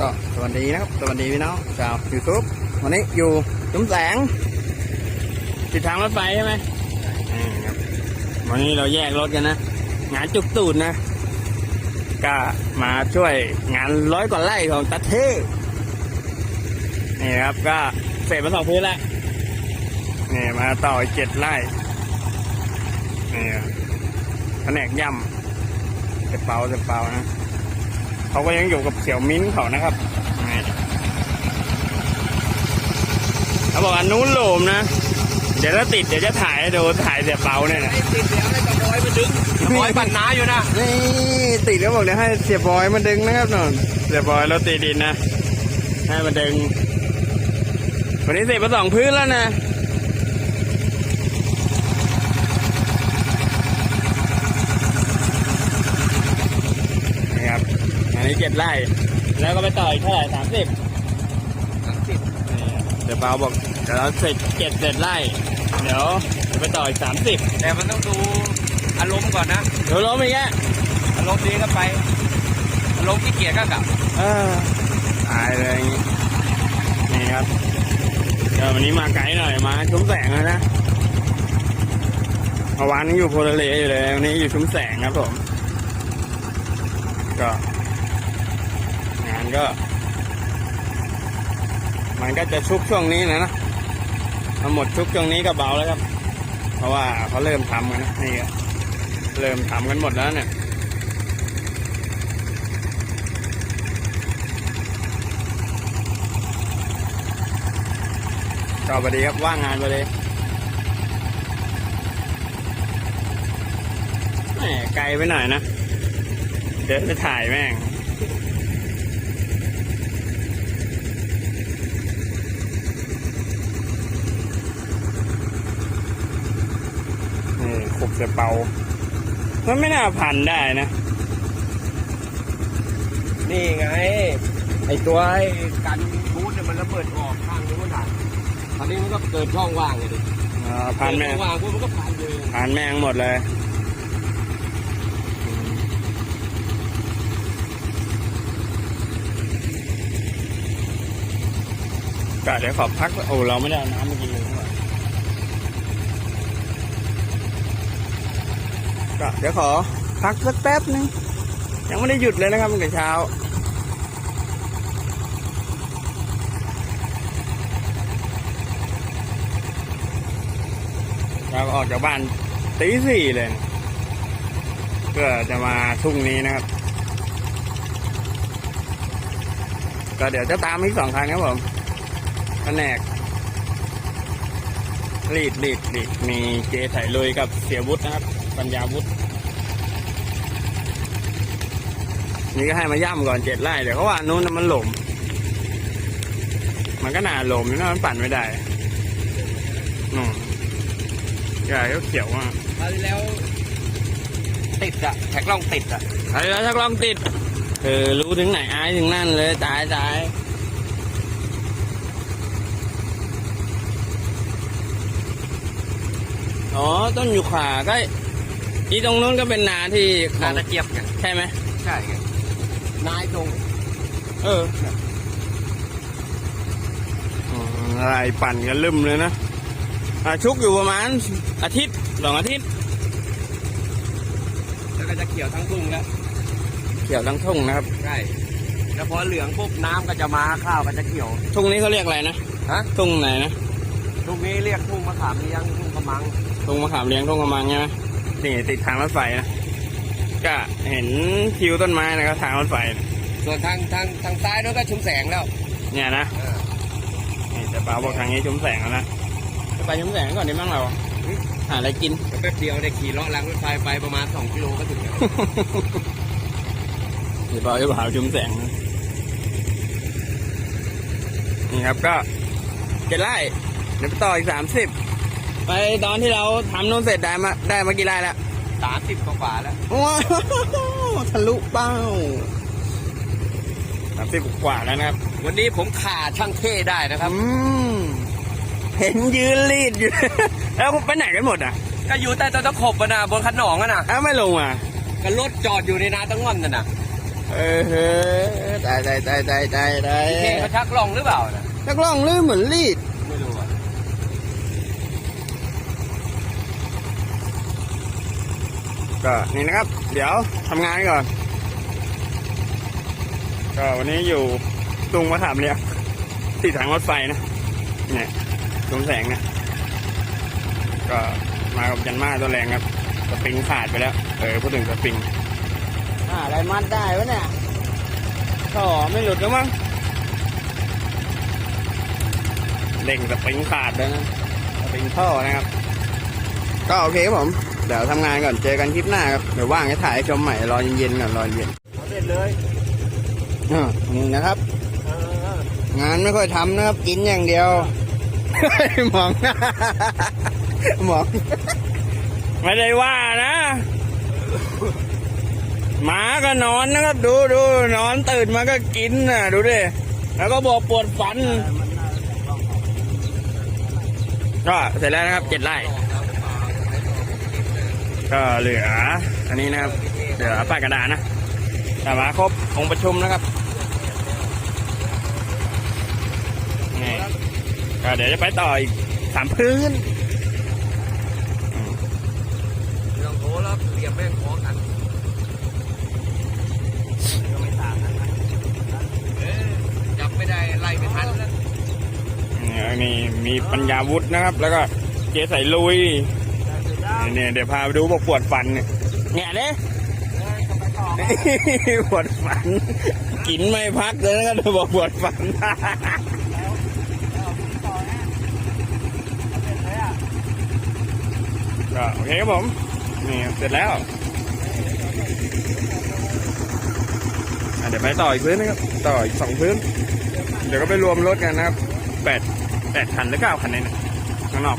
ก็สวัสดีนะครับ สวัสดีพี่น้องชาวยูทูบวันนี้อยู่จุ้มแสงติดทางรถไฟใช่ไหมอ่ครับวันนี้เราแยกรถกันนะ งานจุกตูดนะ ก็มาช่วยงานร้อยกว่าไร่ของตาเท่นี่ครับก็เสร็จมาสองพื้นแล้วนี่มาต่ออีกเจ็ดไร่นี่ครับแผนกย่ำเจ็บเปาเจ็บเปานะ เขาก็ยังอยู่กับเสี่ยวมิ้นท์เขานะครับนี่เขาบอกอันนู้นโหลมนะ เดี๋ยวถ้าติดเดี๋ยวจะถ่ายให้ดูถ่ายเสียเปาเนี่ยนะไอ้ติดเดี๋ยวให้กระบอยมาดึงกระบอยปั่นน้าอยู่นะนี่ติดแล้วบอกเดี๋ยวให้เสียบอยมาดึงนะครับนนเสียบอยรถตีดินนะให้มาดึงวันนี้เสร็จมาสองพื้นแล้วนะ นี่ครับ อั นนี้เจ็ดไร่ แล้วก็ไปต่ออีกเท่าไหร่สามสิบเดี๋ยวเปาบอกเดี๋ยวเราเสร็จเจ็ดเสร็จไร่เดี๋ยวไปต่ออีกสามสิบแต่มันต้องดูอารมณ์ก่อนนะเดี๋ยวล้มอีกแกอารมณ์ดีก็ไป อารมณ์ขี้เกียจก็กลับเออตายเลยอย่างงี้นี่ครับเดี๋ยววันนี้มาไกลหน่อยมาชุมแสงแล้วนะเมื่อวานนี้อยู่โพลเลอยู่เลยวันนี้อยู่ชุมแสงครับผม ก็งาน ก็ มันก็จะชุกช่วงนี้นะนะพอหมดชุกช่วงนี้ก็เบาแล้วครับ เพราะว่าเขาเริ่มทำกันนะนี่ก็เริ่มทำกันหมดแล้วเนี่ยก็พอดีครับว่างงานพอดีไกลไปหน่อยนะ เดินไปถ่ายแม่ง นี่ ขุบเสเปา มันไม่น่าพันได้นะ นี่ไง ไอตัวไอ้กันบูทเนี่ยมันระเบิดออกข้างนู้นอะคราวนี้มันก็เกิดช่องว่างเลยดิอ่าพันเกิแม่ดงช่องว่างปุ๊บมันก็พันเลยพันแม่งหมดเลยก็เดี๋ยวขอพัก โอ้ เราไม่ได้เอาน้ำมากินเลยนี่หว่า ก็เดี๋ยวขอพักสักแป๊บนึงยังไม่ได้หยุดเลยนะครับตั้งแต่เช้า เราก็ออกจากบ้านตีสี่เลยนะเพื่อจะมาทุ่งนี้นะครับ ก็เดี๋ยวจะตามอีกสองคันครับผมแผนกรีดรีดรีดมีเจไถลุยกับเสียวุฒินะครับ ปัญญาวุฒินี่ก็ให้มาย่ำก่อนเจ็ดไร่เดี๋ยวเขาว่านู้นน่ะมันหลมมันก็น่าหลมอยู่นะมันปั่นไม่ได้อืมใหญ่ก็เขียวมากคราวที่แล้ว ติดอะแท็กล่องติดอะไอ้แล้วถ้ากล้องติดเออรู้ถึงไหนอายถึงนั่นเลยตายตายอ๋อต้นอยู่ขวาก็ อีตรงนู้นก็เป็นนาที่ขนาองตะเกียบไงใช่ไหมใช่ไงนายตรงเอออืมอะไรปั่นกันลืมเลยนะอะชุกอยู่ประมาณอาทิตย์สองอาทิตย์ แล้วก็จะเขียวทั้งทุ่งแล้วเกี่ยวทั้งทุ่งนะครับ ใช่แล้วพอเหลืองปุ๊บน้ำก็จะมาข้าวก็จะเขียว ทุ่งนี้เขาเรียกอะไรนะฮะทุ่งไหนนะทุ่งนี้เรียกทุ่งมะขามเลี้ยงทุ่งกระมัง ทุ่งมะขามเลี้ยงทุ่งกำมังใช่ไหม นี่ติดทางรถไฟนะก็เห็นคิวต้นไม้นะครับทางรถไฟนะส่วนทางทางทางซ้ายนู้นก็ชุมแสงแล้ว เนี่ยนะเออนี่แต่ป้าบอกทางนี้ชุมแสงแล้วนะจะไปชุมแสงก่อนดีมั้งเราหาอะไรกินแป๊บเดียวได้ขี่เลาะรางรถไฟไปประมาณ2กิโลก็ถึงแล้วเดี๋ยวป้าจะพาชุมแสงนะนี่ครับก็เจ็ดไร่เดี๋ยวไปต่ออีกสามสิบ ไปตอนที่เราทำนู่นเสร็จได้มาได้มากี่ไร่แล้ว30กว่าๆแล้วว้าวทะลุเป้าสามสิบกว่าแล้วนะครับ วันนี้ผมขาช่างเท่ได้นะครับ อืมเห็นยืนรีดอยู่ แล้วไปไหนกันหมดอะ ก็อยู่ใต้ต้นตะขบอะนะบนขนองอะนะอ้าวไม่ลงอะก็รถจอดอยู่ในนาตั้งวันน่ะนะเออเฮ้ยตายายตายตายตายตายตายพี่เคเขาชักล่องหรือเปล่านะนักล่องลื่นเหมือนรีด ไม่รู้อะ ก็นี่นะครับ เดี๋ยวทำงานก่อน ก็วันนี้อยู่ตุงมะขามเรียกที่ทางรถไฟนะเนี่ยตรงแสงนะก็มากับยันมาตัวแรงครับสปริงขาดไปแล้ว เออพูดถึงสปริงอ่าอะไรมัดได้วะเนี่ยท่อไม่หลุดแล้วมั้งเล่งสปริงขาดเลยนะสปริงท่อนะครับ ก็โอเคครับผม เดี๋ยวทำงานก่อนเจอกันคลิปหน้าครับเดี๋ยวว่างให้ถ่ายให้ชมใหม่รอเย็นๆก่อนรอเย็นเอาเสร็จเลยอ่านี่นะครับเอองานไม่ค่อยทำนะครับกินอย่างเดียวมองมองไม่ได้ว่านะหมาก็นอนนะครับ ดูดูนอนตื่นมาก็กินน่ะดูดิแล้วก็บอกปวดฟันก็เสร็จแล้วนะครับเจ็ดไร่ ก็เหลืออันนี้นะครับเหลือปากกระดาษนะแต่มาครบองค์ประชุมนะครับนี่ก็เดี๋ยวจะไปต่ออีกสามพื้นไม่ต้องโทรแล้วเรียบแม่งขอกันก็ไม่ต่างกันนะเออจับไม่ได้ไล่ไม่ทันแล้วนี่นี่มีปัญญาวุฒินะครับ แล้วก็เจใส่ลุย เนี่ยเดี๋ยวพาไปดูบอกปวดฟันเนี่ยแง่เด้ปวดฟัน กินไม่พักเลยนะครับบอกปวดฟันก็โอเคครับผม นี่เสร็จแล้วอะเดี๋ยวไปต่ออีกพื้นนะครับ ต่ออีกสองพื้น เดี๋ยวก็ไปรวมรถกันนะครับแปดแปดคันหรือเก้าคันเนี่ยนะข้างนอก